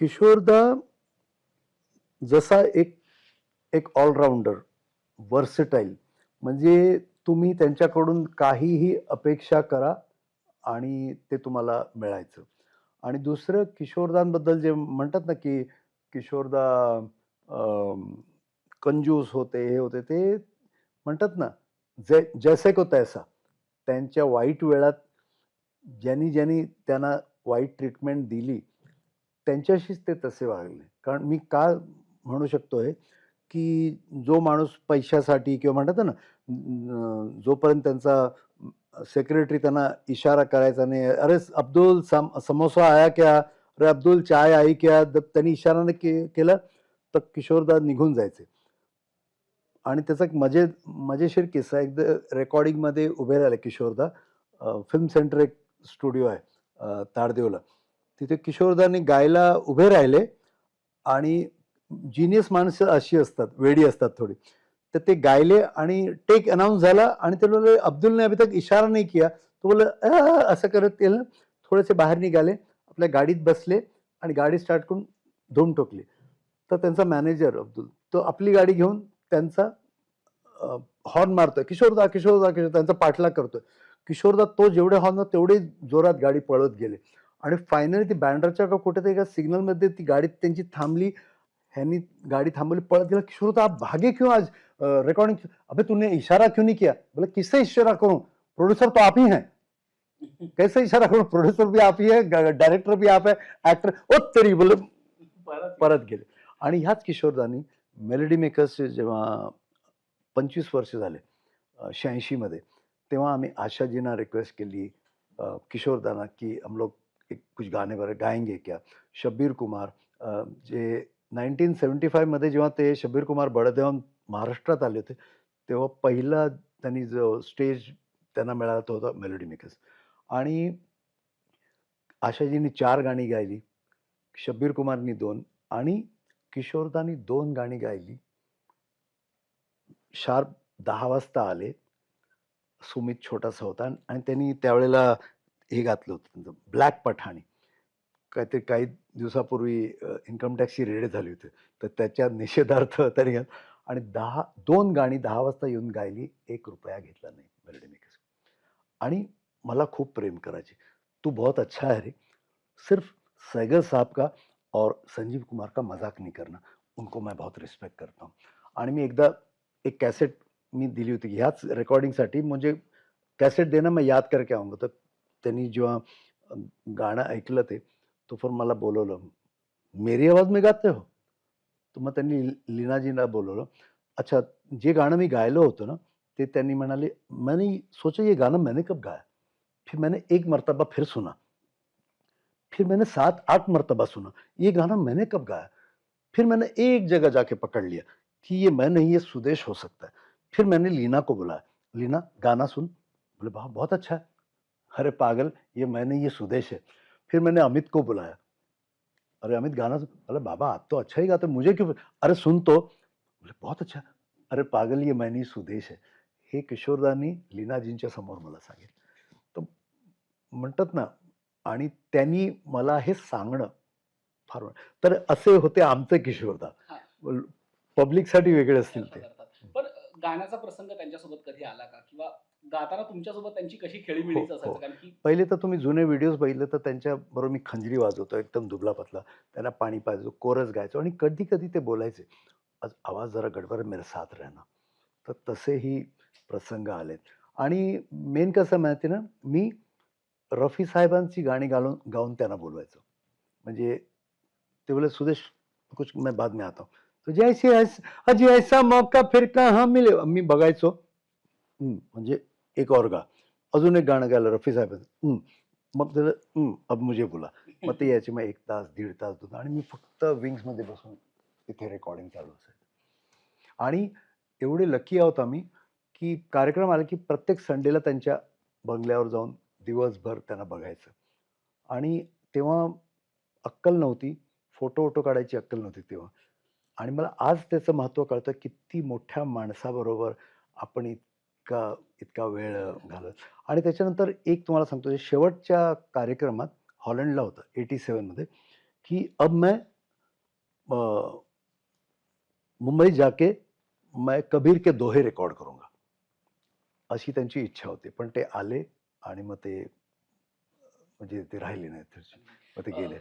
किशोरदा जसा एक एक ऑलराऊंडर वर्सटाईल म्हणजे तुम्ही त्यांच्याकडून काहीही अपेक्षा करा आणि ते तुम्हाला मिळायचं. आणि दुसरं किशोरदांबद्दल जे म्हणतात ना की किशोरदा कंजूस होते हे होते ते म्हणतात ना जे जैसे को तैसा. त्यांच्या वाईट वेळात ज्यांनी ज्यांनी त्यांना वाईट ट्रीटमेंट दिली त्यांच्याशीच ते तसे वागले. कारण मी का म्हणू शकतोय की जो माणूस पैशासाठी किंवा म्हणतात ना जोपर्यंत त्यांचा सेक्रेटरी त्यांना इशारा करायचा नाही अरे अब्दुल सम समोसा आया क्या? अरे अब्दुल चाय आई क्या? त्यांनी इशाराने के केलं तर किशोरदा निघून जायचे. आणि त्याचा एक मजे मजेशीर किस्सा एकदा रेकॉर्डिंगमध्ये उभे राहिले किशोरदा. फिल्म सेंटर एक स्टुडिओ आहे ताडदेवला तिथे किशोरदांनी गायला उभे राहिले आणि जिनियस माणसं अशी असतात वेडी असतात थोडी. तर ते गायले आणि टेक अनाऊन्स झाला आणि ते बोलले अब्दुलने अभी तक इशारा नाही किया. तो बोल असं करत ते थोडेसे बाहेर निघाले आपल्या गाडीत बसले आणि गाडी स्टार्ट करून धूम ठोकली तर त्यांचा मॅनेजर अब्दुल तो आपली गाडी घेऊन त्यांचा हॉर्न मारतोय. किशोरदा किशोरदा किशोर त्यांचा पाठलाग करतोय. किशोरदा तो जेवढे हॉर्न तेवढे जोरात गाडी पळत गेले. आणि फायनली ती बँड्राच्या का कुठे एका सिग्नलमध्ये ती गाडी त्यांची थांबली. ह्यांनी गाड़ी थांबवली पळत गेला किशोर तो आप भागे क्यों आज? रिकॉर्डिंग अबे तूने इशारा क्यों नहीं किया? बोले किससे इशारा करूं? प्रोड्यूसर तो आप ही हैं. कैसे इशारा करूं? प्रोड्यूसर भी आप ही है डायरेक्टर भी आप है ऍक्टर ओ तरी बोले परत परत गेले. आणि ह्याच किशोरदानी मेलडी मेकर्सचे जेव्हा पंचवीस वर्ष झाले शहाऐंशीमध्ये तेव्हा आम्ही आशाजींना रिक्वेस्ट केली किशोरदाना की हम लोग एक कुछ गाणे वगैरे गाएंगे क्या? शब्बीर कुमार जे नाईन्टीन सेवन्टी फायमध्ये जेव्हा ते शब्बीर कुमार बडदेवन महाराष्ट्रात आले होते तेव्हा पहिला त्यांनी जो स्टेज त्यांना मिळाला तो होता मेलोडी मेकर्स आणि आशाजींनी चार गाणी गायली शब्बीर कुमारनी दोन आणि किशोरदानी दोन गाणी गायली. शार्प दहा वाजता आले सुमित छोटासा होता आणि त्यांनी त्यावेळेला हे घातलं होतं ब्लॅक पठाणी. काहीतरी काही दिवसापूर्वी इन्कम टॅक्सची रेड झाली होती. तर त्याच्या निषेधार्थ त्यांनी घात- आणि दहा दोन गाणी दहा वाजता येऊन गायली एक रुपया घेतला नाही मेलडी मेकर्स आणि मला खूप प्रेम करायचे. तू बहुत अच्छा है रे. सिर्फ सैगल साहब का और संजीव कुमार का मजाक नहीं करना. उनको मैं बहुत रिस्पेक्ट करता हूँ. आणि मी एकदा एक कॅसेट मी दिली होती. ह्याच रेकॉर्डिंगसाठी म्हणजे कॅसेट देणं मैं याद करके आऊंगा. तर त्यांनी जेव्हा गाणं ऐकलं ते तो पण मला बोलवलं मेरी आवाज में गाते हो. तर मग त्यांनी लीनाजींना बोलवलं अच्छा जे गाणं मी गायलं होतं ना ते त्यांनी म्हणाले मैंने सोचा ये गाना मैंने कब गाया? फिर मैंने एक मर्तबा फिर सुना. फिर मैंने सात आठ मर्तबा सुना ये गाना मैंने कब गाया? फिर मैंने एक जगह जाके पकड़ लिया कि ये मैं नहीं ये सुदेश हो सकता है. फिर मैंने लीना को बुलाया लीना गाना सुन. बोले वाह बहुत अच्छा है। अरे पागल ये मैं नहीं ये सुदेश है। फिर मैंने अमित को बुलाया। अरे अमित गाना बोले बाबा आप तो अच्छा ही गाते हो, मुझे क्यों अरे सुन तो। बोले बहुत अच्छा। अरे पागल ये मैं नहीं सुदेश है। हे किशोरदानी लीनाजींच्या समोर मला सांगेल। तर म्हणतात ना आणि त्यांनी मला हे सांगणं फार तर असे होते आमचे किशोरदा. पब्लिकसाठी वेगळे असतील ते. पण गाण्याचा प्रसंग त्यांच्यासोबत कधी आला का? किंवा गाताना तुमच्यासोबत त्यांची कशी खेळीमिळीच हो, असायचं? हो. कारण की पहिले तर तुम्ही जुने व्हिडिओज बघितले तर त्यांच्या बरोबर मी खंजरी वाजवतो एकदम दुबला पतला. त्यांना पाणी पाजायचो कोरस गायचो आणि कधी कधी ते बोलायचे आज आवाज जरा गडबड मेरे साथ रहना. तर तसेही प्रसंग आलेत. आणि मेन कसं माहिती ना मी रफी साहेबांची गाणी गाऊन गाऊन त्यांना बोलवायचो. म्हणजे ते बोले सुदेश कुछ मैं बाद में आता हूँ. तो जैसे ऐस- अजी ऐसा मौका फिर कहाँ मिले? मी बघायचो. म्हणजे एक और गा. अजून एक गाणं गायलं रफी साहेबांचं. मग त्याचं अब मुझे बोला. मग ते यायचे मग एक तास दीड तास दोन आणि मी फक्त विंग्समध्ये बसून तिथे रेकॉर्डिंग चालू असायचं. आणि एवढे लकी आहोत आम्ही की कार्यक्रम आला की प्रत्येक संडेला त्यांच्या बंगल्यावर जाऊन दिवसभर त्यांना बघायचं. आणि तेव्हा अक्कल नव्हती. फोटो वोटो काढायची अक्कल नव्हती तेव्हा. आणि मला आज त्याचं महत्त्व कळतं किती मोठ्या माणसाबरोबर आपण इतका इतका वेळ घालत. आणि त्याच्यानंतर एक तुम्हाला सांगतो शेवटच्या कार्यक्रमात हॉलंडला होतं एटी सेवनमध्ये कि अब मैं मुंबई जाके मैं कबीर के दोहे रेकॉर्ड करूंगा. अशी त्यांची इच्छा होती पण ते आले आणि मग ते म्हणजे ते राहिले नाही मग ते गेले.